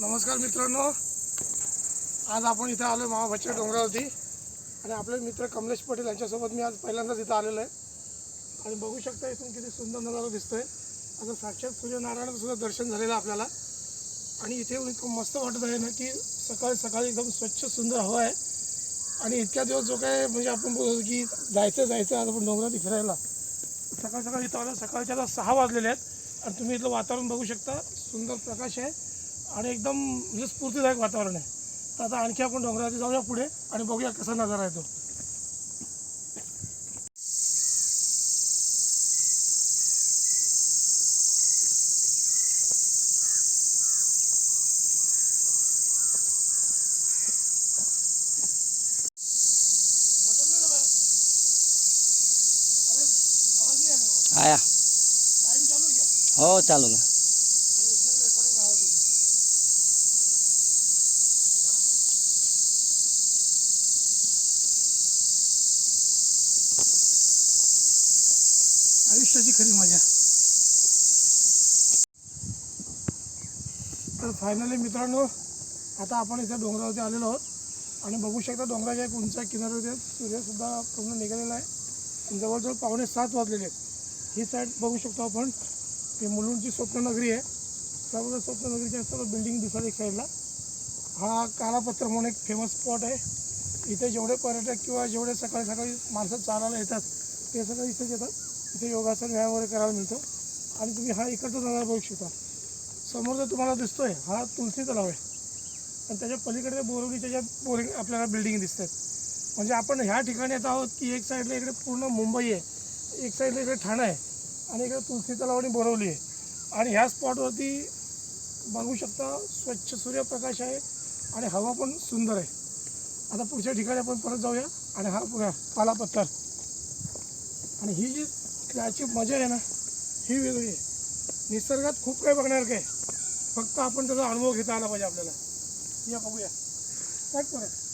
नमस्कार मित्रांनो. आज आपण इथं आलो महाबच्च्या डोंगरावरती. आणि आपले मित्र कमलेश पटेल यांच्यासोबत मी आज पहिल्यांदाच इथं आलेलो आहे आणि बघू शकता इथून किती सुंदर नजारा आहे आता साक्षात सूर्यनारायणाचं सुद्धा दर्शन झालेलं आहे आपल्याला. आणि इथे इतकं मस्त वाटत आहे ना की सकाळी सकाळी एकदम स्वच्छ सुंदर हवा आहे. आणि इतक्या दिवस जो काय म्हणजे आपण बोलतो की जायचं जायचं आज आपण डोंगरात फिरायला सकाळ सकाळी इथं आलं. सकाळच्या आता सहा वाजलेले आहेत. आणि तुम्ही इथलं वातावरण बघू शकता. सुंदर प्रकाश आहे. आणि एकदम म्हणजे स्फूर्तीदायक वातावरण आहे. तर आता आणखी आपण डोंगरावरती जाऊया पुढे आणि बघूया कसा नजारा आहे तो. आया. हो चालू ना आणि उसमें रेकॉर्डिंग आवाज येतो आयुष्याची खरी मजा. तर फायनली मित्रांनो आता आपण इथे डोंगरावरती आलेलो आहोत. आणि बघू शकता डोंगराच्या एक उंच किनाऱ्यावरती सूर्यसुद्धा पूर्ण निघालेला आहे. जवळजवळ पावणे सात वाजलेले आहेत. ही साईड बघू शकतो आपण. ही मुलुंडची स्वप्ननगरी आहे. सर्व स्वप्ननगरीच्या सर्व बिल्डिंग दिसतात एक साईडला हा कालापत्र म्हणून एक फेमस स्पॉट आहे. इथे जेवढे पर्यटक किंवा जेवढे सकाळी सकाळी माणसं चालायला येतात ते सगळं इथेच येतात. इथे योगासन व्यायाम वगैरे करायला मिळतो. आणि तुम्ही हा इकडचा नजारा बघू शकता. समोर जो तुम्हाला आहे हा तुलसी तलाव आहे. आणि त्याच्या पलीकडे बोरवलीच्या ज्या बोरिंग आपल्याला बिल्डिंग दिसत आहेत म्हणजे आपण ह्या ठिकाणी येत आहोत की एक साईडला इकडे पूर्ण मुंबई आहे एक साईडला इकडे ठाणं आहे आणि इकडे तुलसी तलाव आणि बोरवली आहे. आणि ह्या स्पॉटवरती बघू शकता स्वच्छ सूर्यप्रकाश आहे आणि हवा पण सुंदर आहे. आता पुढच्या ठिकाणी आपण परत जाऊया आणि हा पुऱ्या काला पत्थर आणि ही जी त्याची मजा आहे ना ही वेगळी आहे. निसर्गात खूप काही बघण्यासारखं आहे. फक्त आपण त्याचा अनुभव घेता आला पाहिजे आपल्याला. या बघूया. काय परत